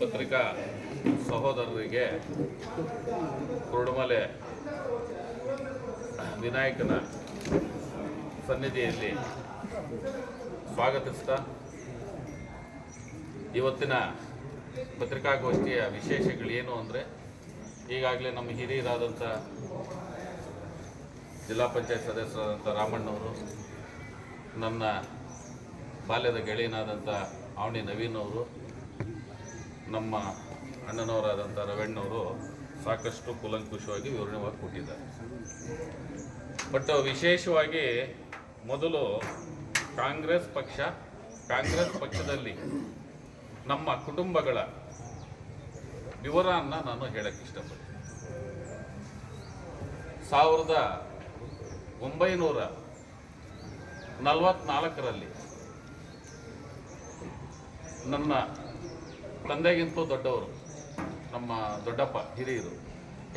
ಪತ್ರಿಕಾ ಸಹೋದರರಿಗೆ ಕುರುಡುಮಲೆ ವಿನಾಯಕನ ಸನ್ನಿಧಿಯಲ್ಲಿ ಸ್ವಾಗತಿಸ್ತ, ಇವತ್ತಿನ ಪತ್ರಿಕಾಗೋಷ್ಠಿಯ ವಿಶೇಷಗಳೇನು ಅಂದರೆ ಈಗಾಗಲೇ ನಮ್ಮ ಹಿರಿಯರಾದಂಥ ಜಿಲ್ಲಾ ಪಂಚಾಯತ್ ಸದಸ್ಯರಾದಂಥ ರಾಮಣ್ಣವರು, ನನ್ನ ಬಾಲ್ಯದ ಗೆಳೆಯನಾದಂಥ ಅವಣಿ ನವೀನ್ ಅವರು ನಮ್ಮ ಅಣ್ಣನವರಾದಂಥ ರವೆಣ್ಣವರು ಸಾಕಷ್ಟು ಕುಲಂಕುಷವಾಗಿ ವಿವರಣೆವಾಗಿ ಕೊಟ್ಟಿದ್ದಾರೆ. ಬಟ್ ವಿಶೇಷವಾಗಿ ಮೊದಲು ಕಾಂಗ್ರೆಸ್ ಪಕ್ಷ, ಕಾಂಗ್ರೆಸ್ ಪಕ್ಷದಲ್ಲಿ ನಮ್ಮ ಕುಟುಂಬಗಳ ವಿವರವನ್ನು ನಾನು ಹೇಳಕ್ಕೆ ಇಷ್ಟಪಡ್ತೀನಿ. ಸಾವಿರದ ಒಂಬೈನೂರ ನಲವತ್ನಾಲ್ಕರಲ್ಲಿ ನನ್ನ ತಂದೆಗಿಂತೂ ದೊಡ್ಡವರು, ನಮ್ಮ ದೊಡ್ಡಪ್ಪ, ಹಿರಿಯರು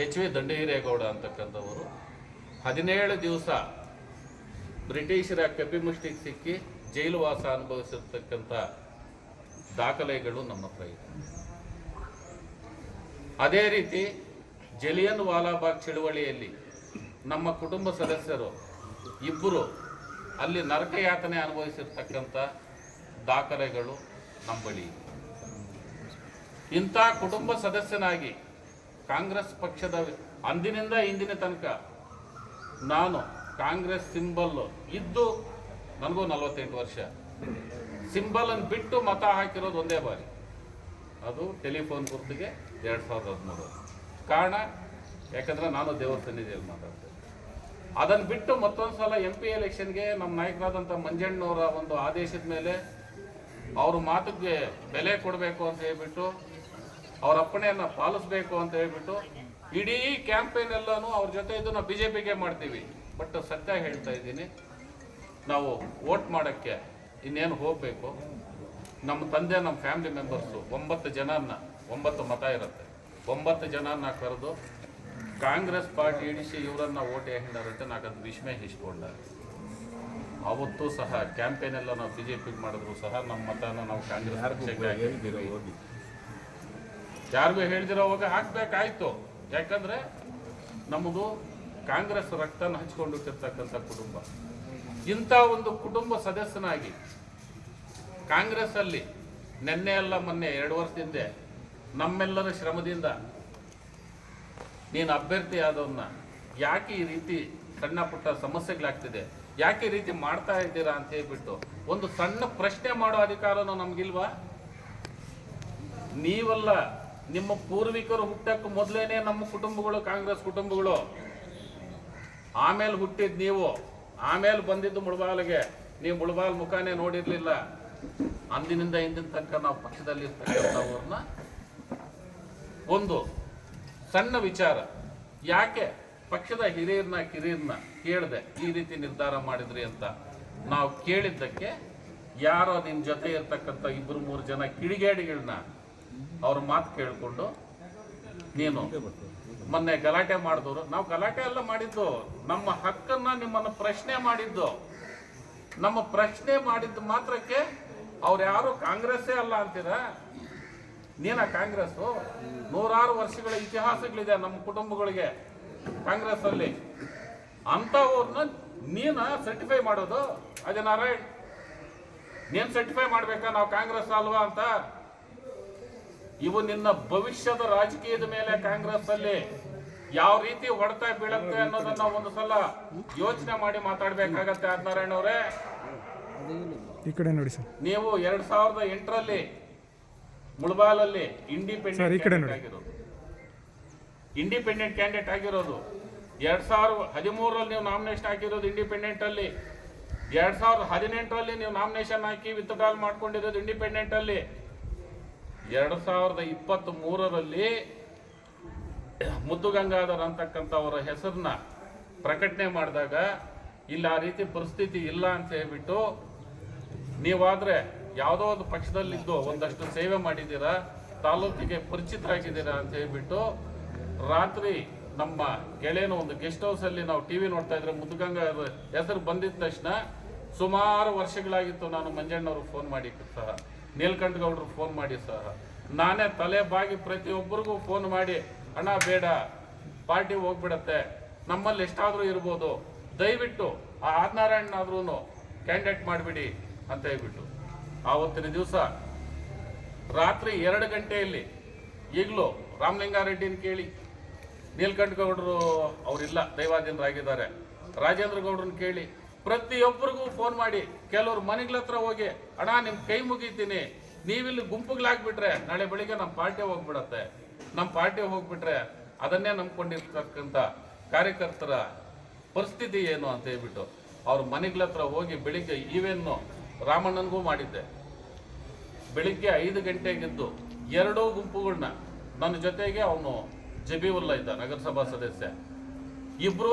ಎಚ್ ವಿ ದಂಡಹಿರೇಗೌಡ ಅಂತಕ್ಕಂಥವರು, ಹದಿನೇಳು ದಿವಸ ಬ್ರಿಟಿಷರ ಕಪಿಮುಷ್ಟಿಗೆ ಸಿಕ್ಕಿ ಜೈಲು ವಾಸ ಅನುಭವಿಸಿರ್ತಕ್ಕಂಥ ದಾಖಲೆಗಳು ನಮ್ಮ ಹತ್ರ ಇದೆ ಅದೇ ರೀತಿ ಜಲಿಯನ್ ವಾಲಾಬಾಗ್ ಚಳುವಳಿಯಲ್ಲಿ ನಮ್ಮ ಕುಟುಂಬ ಸದಸ್ಯರು ಇಬ್ಬರು ಅಲ್ಲಿ ನರಕಯಾತನೆ ಅನುಭವಿಸಿರ್ತಕ್ಕಂಥ ದಾಖಲೆಗಳು ನಮ್ಮ ಬಳಿ. ಇಂಥ ಕುಟುಂಬ ಸದಸ್ಯನಾಗಿ ಕಾಂಗ್ರೆಸ್ ಪಕ್ಷದ ಅಂದಿನಿಂದ ಇಂದಿನ ತನಕ ನಾನು ಕಾಂಗ್ರೆಸ್ ಸಿಂಬಲ್ ಇದ್ದು ನನಗೂ ನಲವತ್ತೆಂಟು ವರ್ಷ. ಸಿಂಬಲನ್ನು ಬಿಟ್ಟು ಮತ ಹಾಕಿರೋದು ಒಂದೇ ಬಾರಿ. ಅದು ಟೆಲಿಫೋನ್ ಗುರುತಿಗೆ ಎರಡು ಸಾವಿರದ ಹದಿಮೂರು. ಕಾರಣ, ಯಾಕಂದ್ರೆ ನಾನು ದೇವರ ಸನ್ನಿಧಿಯಲ್ಲಿ ಮಾತಾಡ್ತೇನೆ. ಅದನ್ನು ಬಿಟ್ಟು ಮತ್ತೊಂದು ಸಲ ಎಂ ಪಿ ಎಲೆಕ್ಷನ್ಗೆ ನಮ್ಮ ನಾಯಕರಾದಂಥ ಮಂಜಣ್ಣವರ ಒಂದು ಆದೇಶದ ಮೇಲೆ ಅವ್ರ ಮಾತಿಗೆ ಬೆಲೆ ಕೊಡಬೇಕು ಅಂತ ಹೇಳ್ಬಿಟ್ಟು ಅವ್ರ ಅಪ್ಪಣೆಯನ್ನು ಪಾಲಿಸ್ಬೇಕು ಅಂತ ಹೇಳ್ಬಿಟ್ಟು ಇಡೀ ಕ್ಯಾಂಪೇನ್ ಎಲ್ಲಾನು ಅವ್ರ ಜೊತೆ ಇದನ್ನು ಬಿ ಜೆ ಪಿಗೆ ಮಾಡ್ತೀವಿ. ಬಟ್ ಸತ್ಯ ಹೇಳ್ತಾ ಇದ್ದೀನಿ. ನಾವು ವೋಟ್ ಮಾಡೋಕ್ಕೆ ಇನ್ನೇನು ಹೋಗಬೇಕು? ನಮ್ಮ ತಂದೆ ನಮ್ಮ ಫ್ಯಾಮಿಲಿ ಮೆಂಬರ್ಸು ಒಂಬತ್ತು ಜನನ್ನ ಒಂಬತ್ತು ಮತ ಇರುತ್ತೆ. ಒಂಬತ್ತು ಜನನ್ನ ಕರೆದು ಕಾಂಗ್ರೆಸ್ ಪಾರ್ಟಿ ಇಡಿಸಿ ಇವರನ್ನು ಓಟ್ ಹೇಳಿದಾರಂತೆ ನಾಲ್ಕು ಅದು ವಿಸ್ಮಯ ಹಿಸ್ಕೊಂಡ ಅವತ್ತು ಸಹ ಕ್ಯಾಂಪೇನ್ ಎಲ್ಲ ನಾವು ಬಿ ಜೆ ಪಿಗೆ ಮಾಡಿದ್ರು ಸಹ ನಮ್ಮ ಮತನ ನಾವು ಕಾಂಗ್ರೆಸ್ ಪಕ್ಷಕ್ಕೆ ಯಾರಿಗೂ ಹೇಳ್ದಿರೋವಾಗ ಹಾಕ್ಬೇಕಾಯ್ತು ಯಾಕಂದ್ರೆ ನಮ್ಮದು ಕಾಂಗ್ರೆಸ್ ರಕ್ತನ ಹಂಚ್ಕೊಂಡಿರ್ತಕ್ಕಂಥ ಕುಟುಂಬ. ಇಂಥ ಒಂದು ಕುಟುಂಬ ಸದಸ್ಯನಾಗಿ ಕಾಂಗ್ರೆಸ್ ಅಲ್ಲಿ ನಿನ್ನೆ ಅಲ್ಲ ಮೊನ್ನೆ ಎರಡು ವರ್ಷದಿಂದ ನಮ್ಮೆಲ್ಲರ ಶ್ರಮದಿಂದ ನೀನು ಅಭ್ಯರ್ಥಿ ಆದವನ್ನ ಯಾಕೆ ಈ ರೀತಿ ಸಣ್ಣ ಪುಟ್ಟ ಸಮಸ್ಯೆಗಳಾಗ್ತಿದೆ? ಯಾಕೆ ಈ ರೀತಿ ಮಾಡ್ತಾ ಇದ್ದೀರಾ ಅಂತ ಹೇಳ್ಬಿಟ್ಟು ಒಂದು ಸಣ್ಣ ಪ್ರಶ್ನೆ ಮಾಡೋ ಅಧಿಕಾರನೂ ನಮ್ಗಿಲ್ವಾ? ನೀವಲ್ಲ ನಿಮ್ಮ ಪೂರ್ವಿಕರು ಹುಟ್ಟಕ್ಕೆ ಮೊದಲೇನೆ ನಮ್ಮ ಕುಟುಂಬಗಳು, ಕಾಂಗ್ರೆಸ್ ಕುಟುಂಬಗಳು. ಆಮೇಲೆ ಹುಟ್ಟಿದ್ ನೀವು, ಆಮೇಲೆ ಬಂದಿದ್ದು ಮುಳಬಾಲ್ಗೆ. ನೀವು ಮುಳಬಾಲ್ ಮುಖಾನೇ ನೋಡಿರ್ಲಿಲ್ಲ. ಅಂದಿನಿಂದ ಇಂದಿನ ತನಕ ನಾವು ಪಕ್ಷದಲ್ಲಿ ಇರ್ತಕ್ಕಂಥವ್ರನ್ನ ಒಂದು, ಸಣ್ಣ ವಿಚಾರ. ಯಾಕೆ ಪಕ್ಷದ ಹಿರಿಯರನ್ನ, ಕಿರಿಯರನ್ನ ಕೇಳದೆ ಈ ರೀತಿ ನಿರ್ಧಾರ ಮಾಡಿದ್ರಿ ಅಂತ? ನಾವು ಕೇಳಿದ್ದಕ್ಕೆ ಯಾರೋ ನಿಮ್ಮ ಜೊತೆ ಇರ್ತಕ್ಕಂಥ ಇಬ್ಬರು ಮೂರು ಜನ ಕಿಡಿಗೇಡಿಗಳನ್ನ ಅವ್ರ ಮಾತು ಕೇಳಿಕೊಂಡು, ನೀನು ಮೊನ್ನೆ ಗಲಾಟೆ ಮಾಡಿದವರು. ನಾವು ಗಲಾಟೆ ಎಲ್ಲ ಮಾಡಿದ್ದು, ನಮ್ಮ ಹಕ್ಕನ್ನ ನಿಮ್ಮನ್ನು ಪ್ರಶ್ನೆ ಮಾಡಿದ್ದು. ನಮ್ಮ ಪ್ರಶ್ನೆ ಮಾಡಿದ್ದು ಮಾತ್ರಕ್ಕೆ ಅವ್ರು ಯಾರು ಕಾಂಗ್ರೆಸ್ಸೇ ಅಲ್ಲ ಅಂತೀರ? ನೀನ ಕಾಂಗ್ರೆಸ್ಸು? ನೂರಾರು ವರ್ಷಗಳ ಇತಿಹಾಸಗಳಿದೆ ನಮ್ಮ ಕುಟುಂಬಗಳಿಗೆ ಕಾಂಗ್ರೆಸ್ ಅಲ್ಲಿ ಅಂಥವ್ರನ್ನ ನೀನ ಸರ್ಟಿಫೈ ಮಾಡೋದು? ಅಜಯ್ ನಾರಾಯಣ್, ನೀನು ಸರ್ಟಿಫೈ ಮಾಡಬೇಕಾ ನಾವು ಕಾಂಗ್ರೆಸ್ ಅಲ್ವಾ ಅಂತ? ಇವು ನಿನ್ನ ಭವಿಷ್ಯದ ರಾಜಕೀಯದ ಮೇಲೆ ಕಾಂಗ್ರೆಸ್ ಅಲ್ಲಿ ಯಾವ ರೀತಿ ಹೊಡೆತ ಬೀಳುತ್ತೆ ಅನ್ನೋದನ್ನ ಒಂದು ಸಲ ಯೋಚನೆ ಮಾಡಿ ಮಾತಾಡ್ಬೇಕಾಗತ್ತೆ ನಾರಾಯಣ ಅವರೇ. ಈ ಕಡೆ ನೋಡಿ ಸರ್. ನೀವು ಎರಡ್ ಸಾವಿರದ ಎಂಟರಲ್ಲಿ ಮುಳಬಾಲಲ್ಲಿ ಇಂಡಿಪೆಂಡೆಂಟ್ ಇಂಡಿಪೆಂಡೆಂಟ್ ಕ್ಯಾಂಡಿಡೇಟ್ ಆಗಿರೋದು. ಎರಡ್ ಸಾವಿರದ ಹದಿಮೂರಲ್ಲಿ ನೀವು ನಾಮಿನೇಷನ್ ಹಾಕಿರೋದು ಇಂಡಿಪೆಂಡೆಂಟ್ ಅಲ್ಲಿ. ಎರಡ್ ಸಾವಿರದ ಹದಿನೆಂಟರಲ್ಲಿ ನೀವು ನಾಮಿನೇಷನ್ ಹಾಕಿ ವಿತ್ಡ್ರಾಲ್ ಮಾಡ್ಕೊಂಡಿರೋದು ಇಂಡಿಪೆಂಡೆಂಟ್ ಅಲ್ಲಿ. ಎರಡ್ ಸಾವಿರದ ಇಪ್ಪತ್ತ್ ಮೂರರಲ್ಲಿ ಮುದ್ದುಗಂಗಾಧರ್ ಅಂತಕ್ಕಂಥವರ ಹೆಸರನ್ನ ಪ್ರಕಟಣೆ ಮಾಡಿದಾಗ, ಇಲ್ಲಿ, ಆ ರೀತಿ ಪರಿಸ್ಥಿತಿ ಇಲ್ಲ ಅಂತ ಹೇಳ್ಬಿಟ್ಟು, ನೀವಾದರೆ ಯಾವುದೋ ಒಂದು ಪಕ್ಷದಲ್ಲಿದ್ದು ಒಂದಷ್ಟು ಸೇವೆ ಮಾಡಿದ್ದೀರಾ, ತಾಲೂಕಿಗೆ ಪರಿಚಿತರಾಗಿದ್ದೀರಾ ಅಂತ ಹೇಳ್ಬಿಟ್ಟು, ರಾತ್ರಿ ನಮ್ಮ ಗೆಳೆಯನ ಒಂದು ಗೆಸ್ಟ್ ಹೌಸಲ್ಲಿ ನಾವು ಟಿವಿ ನೋಡ್ತಾ ಇದ್ರೆ ಮುದ್ದುಗಂಗಾ ಹೆಸರು ಬಂದಿದ್ದ ತಕ್ಷಣ ಸುಮಾರು ವರ್ಷಗಳಾಗಿತ್ತು ನಾನು ಮಂಜಣ್ಣವ್ರಿಗೆ ಫೋನ್ ಮಾಡಿ ಸಹ. ನೀಲ್ಕಂಠ ಗೌಡ್ರು ಫೋನ್ ಮಾಡಿ ಸಹ. ನಾನೇ ತಲೆ ಬಾಗಿ ಪ್ರತಿಯೊಬ್ಬರಿಗೂ ಫೋನ್ ಮಾಡಿ, ಅಣ್ಣ, ಬೇಡ ಪಾರ್ಟಿ ಹೋಗ್ಬಿಡತ್ತೆ. ನಮ್ಮಲ್ಲಿ ಎಷ್ಟಾದರೂ ಇರ್ಬೋದು. ದಯವಿಟ್ಟು ಆ ಆದಿನಾರಾಯಣನಾದ್ರೂ ಕ್ಯಾಂಡಿಡೇಟ್ ಮಾಡಿಬಿಡಿ, ಅಂತ ಹೇಳ್ಬಿಟ್ಟು ಆವತ್ತಿನ ದಿವಸ ರಾತ್ರಿ ಎರಡು ಗಂಟೆಯಲ್ಲಿ ಈಗಲೂ ರಾಮಲಿಂಗಾರೆಡ್ಡಿನ ಕೇಳಿ ನೀಲ್ಕಂಠ ಗೌಡರು ಅವರಿಲ್ಲ, ದೈವಾಧೀನರಾಗಿದ್ದಾರೆ. ರಾಜೇಂದ್ರ ಗೌಡ್ರನ್ನ ಕೇಳಿ ಪ್ರತಿಯೊಬ್ಬರಿಗೂ ಫೋನ್ ಮಾಡಿ, ಕೆಲವ್ರು ಮನೆಗಳ ಹತ್ರ ಹೋಗಿ, ಅಣ್ಣ, ನಿಮ್ ಕೈ ಮುಗಿತೀನಿ. ನೀವಿಲ್ಲಿ ಗುಂಪುಗಳಾಗ್ಬಿಟ್ರೆ ನಾಳೆ ಬೆಳಿಗ್ಗೆ ನಮ್ಮ ಪಾರ್ಟಿ ಹೋಗ್ಬಿಡತ್ತೆ. ನಮ್ಮ ಪಾರ್ಟಿ ಹೋಗ್ಬಿಟ್ರೆ ಅದನ್ನೇ ನಂಬ್ಕೊಂಡಿರ್ತಕ್ಕಂಥ ಕಾರ್ಯಕರ್ತರ ಪರಿಸ್ಥಿತಿ ಏನು ಅಂತ ಹೇಳ್ಬಿಟ್ಟು ಅವ್ರ ಮನೆಗಳ ಹತ್ರ ಹೋಗಿ ಬೆಳಿಗ್ಗೆ ಈವೇನು ರಾಮಣ್ಣನಿಗೂ ಮಾಡಿದ್ದೆ. ಬೆಳಿಗ್ಗೆ ಐದು ಗಂಟೆಗೆದ್ದು ಎರಡೂ ಗುಂಪುಗಳನ್ನ ನನ್ನ ಜೊತೆಗೆ ಅವನು ಜಬೀವುಲ್ಲಾ ಇದ್ದ ನಗರಸಭಾ ಸದಸ್ಯ. ಇಬ್ರು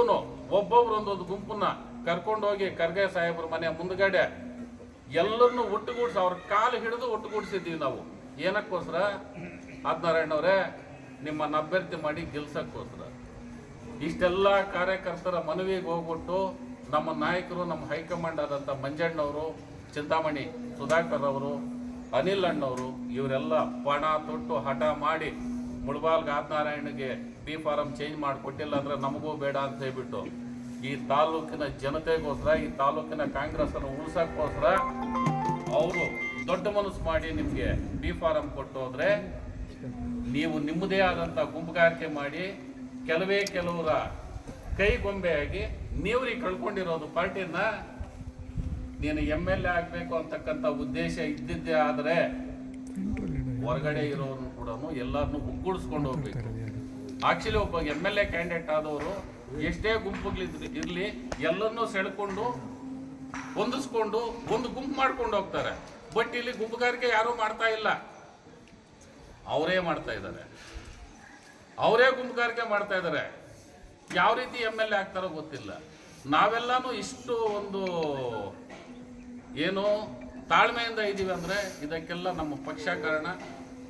ಒಬ್ಬೊಬ್ರು ಒಂದೊಂದು ಗುಂಪನ್ನ ಕರ್ಕೊಂಡೋಗಿ ಖರ್ಗೆ ಸಾಹೇಬ್ರ ಮನೆ ಮುಂದ್ಗಡೆ ಎಲ್ಲರನ್ನು ಒಟ್ಟುಗೂಡಿಸಿ ಅವ್ರ ಕಾಲು ಹಿಡಿದು ಒಟ್ಟುಗೂಡಿಸಿದ್ದೀವಿ ನಾವು. ಏನಕ್ಕೋಸ್ಕರ? ಆದ್ನಾರಾಯಣವ್ರೆ, ನಿಮ್ಮನ್ನು ಅಭ್ಯರ್ಥಿ ಮಾಡಿ ಗೆಲ್ಸಕ್ಕೋಸ್ಕರ. ಇಷ್ಟೆಲ್ಲ ಕಾರ್ಯಕರ್ತರ ಮನವಿಗೆ ಹೋಗ್ಬಿಟ್ಟು ನಮ್ಮ ನಾಯಕರು, ನಮ್ಮ ಹೈಕಮಾಂಡ್ ಆದಂಥ ಮಂಜಣ್ಣವರು, ಚಿಂತಾಮಣಿ ಸುಧಾಕರ್ ಅವರು, ಅನಿಲ್ ಅಣ್ಣವರು, ಇವರೆಲ್ಲ ಪಣ ತೊಟ್ಟು ಹಠ ಮಾಡಿ ಮುಳಬಾಲ್ಗೆ ಆದ್ನಾರಾಯಣಗೆ ಬಿ ಫಾರಂ ಚೇಂಜ್ ಮಾಡಿಕೊಟ್ಟಿಲ್ಲ ಅಂದ್ರೆ ನಮಗೂ ಬೇಡ ಅಂತ ಹೇಳ್ಬಿಟ್ಟು ಈ ತಾಲೂಕಿನ ಜನತೆಗೋಸ್ಕರ ಈ ತಾಲೂಕಿನ ಕಾಂಗ್ರೆಸ್ ಅನ್ನು ಉಳಿಸಕ್ಕೋಸ್ಕರ ಅವರು ದೊಡ್ಡ ಮನಸ್ಸು ಮಾಡಿ ನಿಮಗೆ ಬಿ ಫಾರಂ ಕೊಟ್ಟು ಹೋದ್ರೆ ನೀವು ನಿಮ್ಮದೇ ಆದಂಥ ಗುಂಪುಗಾರಿಕೆ ಮಾಡಿ ಕೆಲವೇ ಕೆಲವರ ಕೈಗೊಂಬೆಯಾಗಿ ನೀವ್ರಿಗೆ ಕಳ್ಕೊಂಡಿರೋದು ಪಾರ್ಟಿನ ನೀನು ಎಂ ಎಲ್ ಎ ಆಗಬೇಕು ಅಂತಕ್ಕಂಥ ಉದ್ದೇಶ ಇದ್ದಿದ್ದೇ ಆದರೆ ಹೊರಗಡೆ ಇರೋರು ಕೂಡ ಎಲ್ಲರನ್ನೂ ಒಗ್ಗೂಡಿಸ್ಕೊಂಡು ಹೋಗ್ಬೇಕು. ಆಕ್ಚುಲಿ ಒಬ್ಬ ಎಂ ಎಲ್ ಎ ಕ್ಯಾಂಡಿಡೇಟ್ ಆದವರು ಎಷ್ಟೇ ಗುಂಪುಗಳಿದ್ರೆ ಇರಲಿ, ಎಲ್ಲರನ್ನೂ ಸೆಳ್ಕೊಂಡು, ಹೊಂದಿಸ್ಕೊಂಡು, ಒಂದು ಗುಂಪು ಮಾಡ್ಕೊಂಡು ಹೋಗ್ತಾರೆ. ಬಟ್ ಇಲ್ಲಿ ಗುಂಪುಗಾರಿಕೆ ಯಾರೂ ಮಾಡ್ತಾ ಇಲ್ಲ. ಅವರೇ ಮಾಡ್ತಾ ಇದ್ದಾರೆ. ಅವರೇ ಗುಂಪುಗಾರಿಕೆ ಮಾಡ್ತಾ ಇದ್ದಾರೆ. ಯಾವ ರೀತಿ ಎಂ ಎಲ್ ಎ ಆಗ್ತಾರೋ ಗೊತ್ತಿಲ್ಲ. ನಾವೆಲ್ಲಾನು ಇಷ್ಟು ಒಂದು ಏನು ತಾಳ್ಮೆಯಿಂದ ಇದ್ದೀವಿ ಅಂದರೆ ಇದಕ್ಕೆಲ್ಲ ನಮ್ಮ ಪಕ್ಷ ಕಾರಣ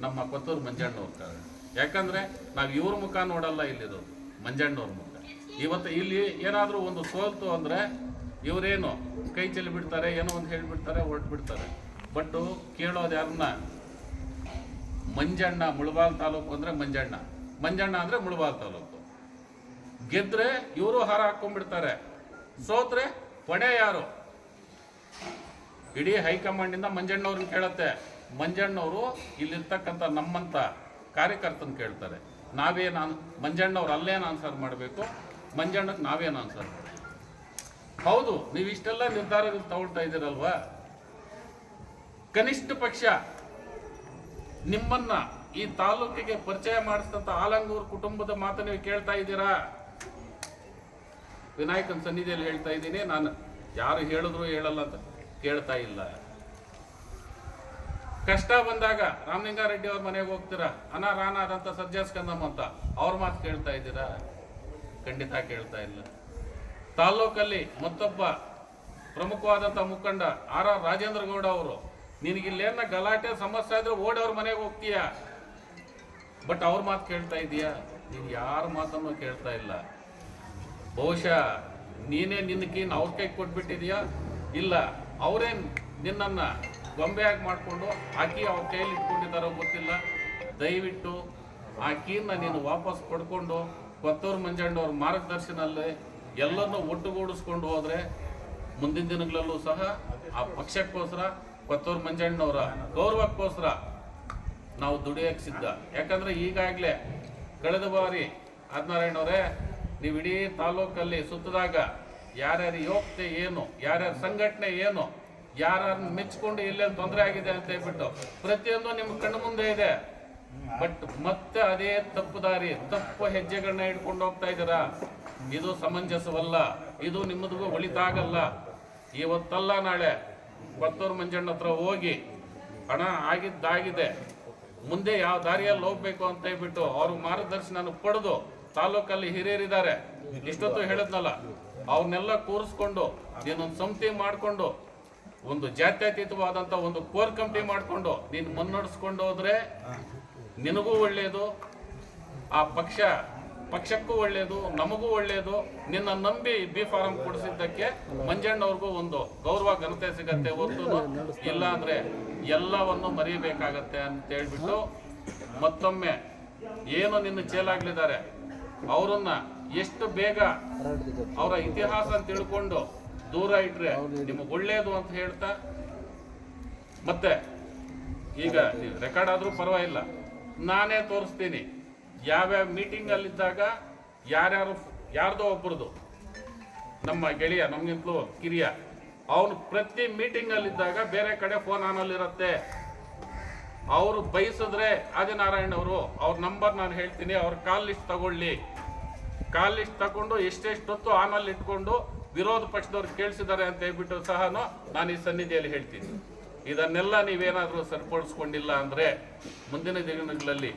ನಮ್ಮ ಕೊತ್ತೂರು ಮಂಜಣ್ಣವ್ರ ಕಾರಣ. ಯಾಕಂದ್ರೆ ನಾವು ಇವ್ರ ಮುಖ ನೋಡಲ್ಲ ಇಲ್ಲಿರೋದು, ಮಂಜಣ್ಣವ್ರ ಮುಖ. ಇವತ್ತು ಇಲ್ಲಿ ಏನಾದರೂ ಒಂದು ಸೋಲ್ತು ಅಂದರೆ ಇವರೇನು ಕೈ ಚೆಲ್ಲಿ ಬಿಡ್ತಾರೆ, ಏನೋ ಒಂದು ಹೇಳಿಬಿಡ್ತಾರೆ ಹೊರಟ್ಬಿಡ್ತಾರೆ ಬಟ್ಟು ಬಟ್ ಕೇಳೋದು ಯಾರನ್ನ? ಮಂಜಣ್ಣ, ಮುಳಬಾಲ್ ತಾಲೂಕು ಅಂದರೆ ಮಂಜಣ್ಣ. ಮಂಜಣ್ಣ ಅಂದರೆ ಮುಳಬಾಲ್ ತಾಲೂಕು. ಗೆದ್ರೆ ಇವರು ಹಾರ ಹಾಕೊಂಡ್ಬಿಡ್ತಾರೆ. ಸೋತ್ರೆ ಹೊಣೆ ಯಾರು? ಇಡೀ ಹೈಕಮಾಂಡಿಂದ ಮಂಜಣ್ಣವ್ರನ್ನ ಕೇಳತ್ತೆ. ಮಂಜಣ್ಣವರು ಇಲ್ಲಿರ್ತಕ್ಕಂಥ ನಮ್ಮಂಥ ಕಾರ್ಯಕರ್ತನ ಕೇಳ್ತಾರೆ. ನಾವೇನು ಮಂಜಣ್ಣವ್ರು ಅಲ್ಲೇನು ಆನ್ಸರ್ ಮಾಡಬೇಕು. ಮಂಜಣ್ಣಕ್ಕೆ ನಾವೇನು ಅನ್ಸರ್ ಹೌದು, ನೀವು ಇಷ್ಟೆಲ್ಲ ನಿರ್ಧಾರಗಳು ತಗೊಳ್ತಾ ಇದ್ದೀರಲ್ವಾ? ಕನಿಷ್ಠ ಪಕ್ಷ ನಿಮ್ಮನ್ನ ಈ ತಾಲೂಕಿಗೆ ಪರಿಚಯ ಮಾಡಿಸಿದಂತ ಆಲಂಗೂರ್ ಕುಟುಂಬದ ಮಾತು ನೀವು ಕೇಳ್ತಾ ಇದ್ದೀರಾ? ವಿನಾಯಕನ ಸನ್ನಿಧಿಯಲ್ಲಿ ಹೇಳ್ತಾ ಇದ್ದೀನಿ, ನಾನು ಯಾರು ಹೇಳಿದ್ರು ಹೇಳಲ್ಲ ಅಂತ ಕೇಳ್ತಾ ಇಲ್ಲ. ಕಷ್ಟ ಬಂದಾಗ ರಾಮಲಿಂಗಾರೆಡ್ಡಿ ಅವ್ರ ಮನೆಗೆ ಹೋಗ್ತೀರಾ? ಅನಾರಾನಾದಂತ ಸಜ್ಜಾಸ್ಕಂದಮ್ಮ ಅಂತ ಅವ್ರ ಮಾತು ಕೇಳ್ತಾ ಇದ್ದೀರಾ? ಖಂಡಿತ ಕೇಳ್ತಾ ಇಲ್ಲ. ತಾಲ್ಲೂಕಲ್ಲಿ ಮತ್ತೊಬ್ಬ ಪ್ರಮುಖವಾದಂಥ ಮುಖಂಡ ಆರ್ ಆರ್ ರಾಜೇಂದ್ರ ಗೌಡ ಅವರು ನಿನಗಿಲ್ಲೇನ ಗಲಾಟೆ, ಸಮಸ್ಯೆ ಆದರೆ ಓಡವ್ರ ಮನೆಗೆ ಹೋಗ್ತೀಯ? ಬಟ್ ಅವ್ರ ಮಾತು ಕೇಳ್ತಾ ಇದೀಯಾ ನೀನು ಯಾರ ಮಾತನ್ನು ಕೇಳ್ತಾ ಇಲ್ಲ. ಬಹುಶಃ ನೀನೇ ನಿನ್ನ ಕೀನ್ ಅವ್ರ ಕೈ ಕೊಟ್ಬಿಟ್ಟಿದೀಯಾ? ಇಲ್ಲ, ಅವರೇ ನಿನ್ನನ್ನು ಗೊಂಬೆಯಾಗಿ ಮಾಡಿಕೊಂಡು ಆಕಿ ಅವ್ರ ಕೈಯಲ್ಲಿ ಇಟ್ಕೊಂಡಿದ್ದಾರೋ ಗೊತ್ತಿಲ್ಲ. ದಯವಿಟ್ಟು ಆ ಕೀನ ನೀನು ವಾಪಸ್ ಪಡ್ಕೊಂಡು ಕೊತ್ತೂರು ಮಂಜಣ್ಣವ್ರ ಮಾರ್ಗದರ್ಶನಲ್ಲಿ ಎಲ್ಲರನ್ನೂ ಒಟ್ಟುಗೂಡಿಸ್ಕೊಂಡು ಹೋದರೆ ಮುಂದಿನ ದಿನಗಳಲ್ಲೂ ಸಹ ಆ ಪಕ್ಷಕ್ಕೋಸ್ಕರ ಕೊತ್ತೂರು ಮಂಜಣ್ಣವರ ಗೌರವಕ್ಕೋಸ್ಕರ ನಾವು ದುಡಿಯಕ್ಕೆ ಸಿದ್ಧ. ಯಾಕಂದ್ರೆ ಈಗಾಗಲೇ ಕಳೆದ ಬಾರಿ ಆದಿನಾರಾಯಣವರೇ ನೀವು ಇಡೀ ತಾಲೂಕಲ್ಲಿ ಸುತ್ತದಾಗ ಯಾರ್ಯಾರ ಯೋಗ್ಯತೆ ಏನು, ಯಾರ್ಯಾರ ಸಂಘಟನೆ ಏನು ಯಾರನ್ನು ಮೆಚ್ಕೊಂಡು ಎಲ್ಲೆಲ್ಲಿ ತೊಂದರೆ ಆಗಿದೆ ಅಂತ ಹೇಳ್ಬಿಟ್ಟು ಪ್ರತಿಯೊಂದು ನಿಮ್ಮ ಕಣ್ಣು ಮುಂದೆ ಇದೆ. ಬಟ್ ಮತ್ತೆ ಅದೇ ತಪ್ಪು ದಾರಿ, ತಪ್ಪು ಹೆಜ್ಜೆಗಳನ್ನ ಇಟ್ಕೊಂಡು ಹೋಗ್ತಾ ಇದ್ದೀರಾ? ಇದು ಸಮಂಜಸವಲ್ಲ, ಇದು ನಿಮ್ಮದಿಗೂ ಒಳಿತಾಗಲ್ಲ. ಇವತ್ತಲ್ಲ ನಾಳೆ ಕೊತ್ತೂರು ಮಂಜಣ್ಣ ಹತ್ರ ಹೋಗಿ ಹಣ ಆಗಿದ್ದಾಗಿದೆ. ಮುಂದೆ ಯಾವ ದಾರಿಯಲ್ಲಿ ಹೋಗ್ಬೇಕು ಅಂತ ಹೇಳ್ಬಿಟ್ಟು ಅವ್ರ ಮಾರ್ಗದರ್ಶನ ಪಡೆದು ತಾಲೂಕಲ್ಲಿ ಹಿರಿಯರಿದ್ದಾರೆ. ಇಷ್ಟೊತ್ತು ಹೇಳಿದ್ನಲ್ಲ, ಅವ್ರನ್ನೆಲ್ಲ ಕೂರಿಸ್ಕೊಂಡು, ನೀನೊಂದು ಸಂಸ್ಥೆ ಮಾಡಿಕೊಂಡು, ಒಂದು ಜಾತ್ಯತೀತವಾದಂಥ ಒಂದು ಕೋರ್ ಕಮಿಟಿ ಮಾಡಿಕೊಂಡು ನೀನು ಮುನ್ನಡೆಸ್ಕೊಂಡು ಹೋದ್ರೆ ನಿನಗೂ ಒಳ್ಳೆಯದು ಆ ಪಕ್ಷ ಪಕ್ಷಕ್ಕೂ ಒಳ್ಳೆಯದು ನಮಗೂ ಒಳ್ಳೆಯದು ನಿನ್ನ ನಂಬಿ ಬಿ ಫಾರಂ ಕೊಡಿಸಿದ್ದಕ್ಕೆ ಮಂಜಣ್ಣವ್ರಿಗೂ ಒಂದು ಗೌರವ ಘನತೆ ಸಿಗತ್ತೆ ಹೊರತು ಇಲ್ಲ ಅಂದ್ರೆ ಎಲ್ಲವನ್ನು ಮರೆಯಬೇಕಾಗತ್ತೆ ಅಂತ ಹೇಳ್ಬಿಟ್ಟು ಮತ್ತೊಮ್ಮೆ ಏನು ನಿನ್ನ ಚೇಲಾಗ್ಲಿದ್ದಾರೆ ಅವರನ್ನ ಎಷ್ಟು ಬೇಗ ಅವರ ಇತಿಹಾಸ ತಿಳ್ಕೊಂಡು ದೂರ ಇಟ್ರೆ ನಿಮಗೆ ಒಳ್ಳೇದು ಅಂತ ಹೇಳ್ತಾ ಮತ್ತೆ ಈಗ ರೆಕಾರ್ಡ್ ಆದ್ರೂ ಪರವಾಗಿಲ್ಲ. ನಾನೇ ತೋರಿಸ್ತೀನಿ. ಯಾವ್ಯಾವ ಮೀಟಿಂಗ್ ಅಲ್ಲಿದ್ದಾಗ ಯಾರ್ಯಾರು ಯಾರ್ದೋ ಒಬ್ಬರದು ನಮ್ಮ ಗೆಳೆಯ, ನಮಗಿಂತಲೂ ಕಿರಿಯ, ಅವನು ಪ್ರತಿ ಮೀಟಿಂಗ್ ಅಲ್ಲಿದ್ದಾಗ ಬೇರೆ ಕಡೆ ಫೋನ್ ಆನಲ್ಲಿರುತ್ತೆ. ಅವರು ಬಯಸಿದ್ರೆ ಆದಿನಾರಾಯಣ್ ಅವರು, ಅವ್ರ ನಂಬರ್ ನಾನು ಹೇಳ್ತೀನಿ, ಅವ್ರ ಕಾಲ್ ಲಿಸ್ಟ್ ತಗೊಳ್ಳಿ. ಕಾಲ್ ಲಿಸ್ಟ್ ತಗೊಂಡು ಎಷ್ಟೆಷ್ಟೊತ್ತು ಆನಲ್ಲಿ ಇಟ್ಕೊಂಡು ವಿರೋಧ ಪಕ್ಷದವ್ರು ಕೇಳಿಸಿದ್ದಾರೆ ಅಂತ ಹೇಳ್ಬಿಟ್ಟು ಸಹ ನಾನು ಈ ಸನ್ನಿಧಿಯಲ್ಲಿ ಹೇಳ್ತೀನಿ. ಇದನ್ನೆಲ್ಲ ನೀವೇನಾದರೂ ಸರಿಪಡಿಸ್ಕೊಂಡಿಲ್ಲ ಅಂದರೆ ಮುಂದಿನ ದಿನಗಳಲ್ಲಿ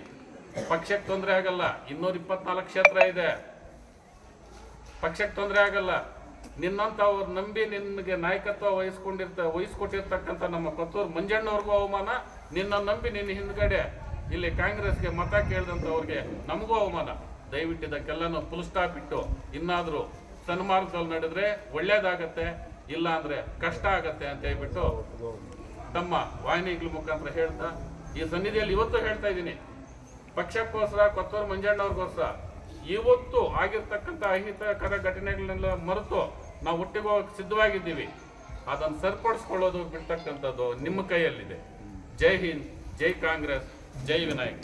ಪಕ್ಷಕ್ಕೆ ತೊಂದರೆ ಆಗಲ್ಲ. ಇನ್ನೂರ ಇಪ್ಪತ್ನಾಲ್ಕು ಕ್ಷೇತ್ರ ಇದೆ. ಪಕ್ಷಕ್ಕೆ ತೊಂದರೆ ಆಗಲ್ಲ. ನಿನ್ನಂತ ಅವ್ರು ನಂಬಿ ನಿನಗೆ ನಾಯಕತ್ವ ವಹಿಸ್ಕೊಂಡಿರ್ತ, ವಹಿಸ್ಕೊಟ್ಟಿರ್ತಕ್ಕಂಥ ನಮ್ಮ ಕೊತ್ತೂರು ಮಂಜಣ್ಣವ್ರಿಗೂ ಅವಮಾನ, ನಿನ್ನ ನಂಬಿ ನಿನ್ನ ಹಿಂದ್ಗಡೆ ಇಲ್ಲಿ ಕಾಂಗ್ರೆಸ್ಗೆ ಮತ ಕೇಳಿದಂಥವ್ರಿಗೆ ನಮಗೂ ಅವಮಾನ. ದಯವಿಟ್ಟು ಇದಕ್ಕೆಲ್ಲನೂ ಫುಲ್ ಸ್ಟಾಪ್ ಇಟ್ಟು ಇನ್ನಾದರೂ ಸನ್ಮಾರ್ಗದಲ್ಲಿ ನಡೆದ್ರೆ ಒಳ್ಳೇದಾಗತ್ತೆ ಇಲ್ಲ ಅಂದರೆ ಕಷ್ಟ ಆಗತ್ತೆ ಅಂತ ಹೇಳ್ಬಿಟ್ಟು ತಮ್ಮ ವಾಹಿನಿಗಳ ಮುಖಾಂತರ ಹೇಳ್ತಾ, ಈ ಸನ್ನಿಧಿಯಲ್ಲಿ ಇವತ್ತು ಹೇಳ್ತಾ ಇದ್ದೀನಿ. ಪಕ್ಷಕ್ಕೋಸ್ಕರ, ಕೊತ್ತೂರು ಮಂಜಣ್ಣವ್ರಿಗೋಸ್ಕರ, ಇವತ್ತು ಆಗಿರ್ತಕ್ಕಂಥ ಅಹಿತಕರ ಘಟನೆಗಳನ್ನೆಲ್ಲ ಮರೆತು ನಾವು ಹುಟ್ಟಿಗೆ ಹೋಗಕ್ಕೆ ಸಿದ್ಧವಾಗಿದ್ದೀವಿ. ಅದನ್ನು ಸರಿಪಡಿಸ್ಕೊಳ್ಳೋದು ಬಿಡ್ತಕ್ಕಂಥದ್ದು ನಿಮ್ಮ ಕೈಯಲ್ಲಿದೆ. ಜೈ ಹಿಂದ್, ಜೈ ಕಾಂಗ್ರೆಸ್, ಜೈ ವಿನಾಯಕ್.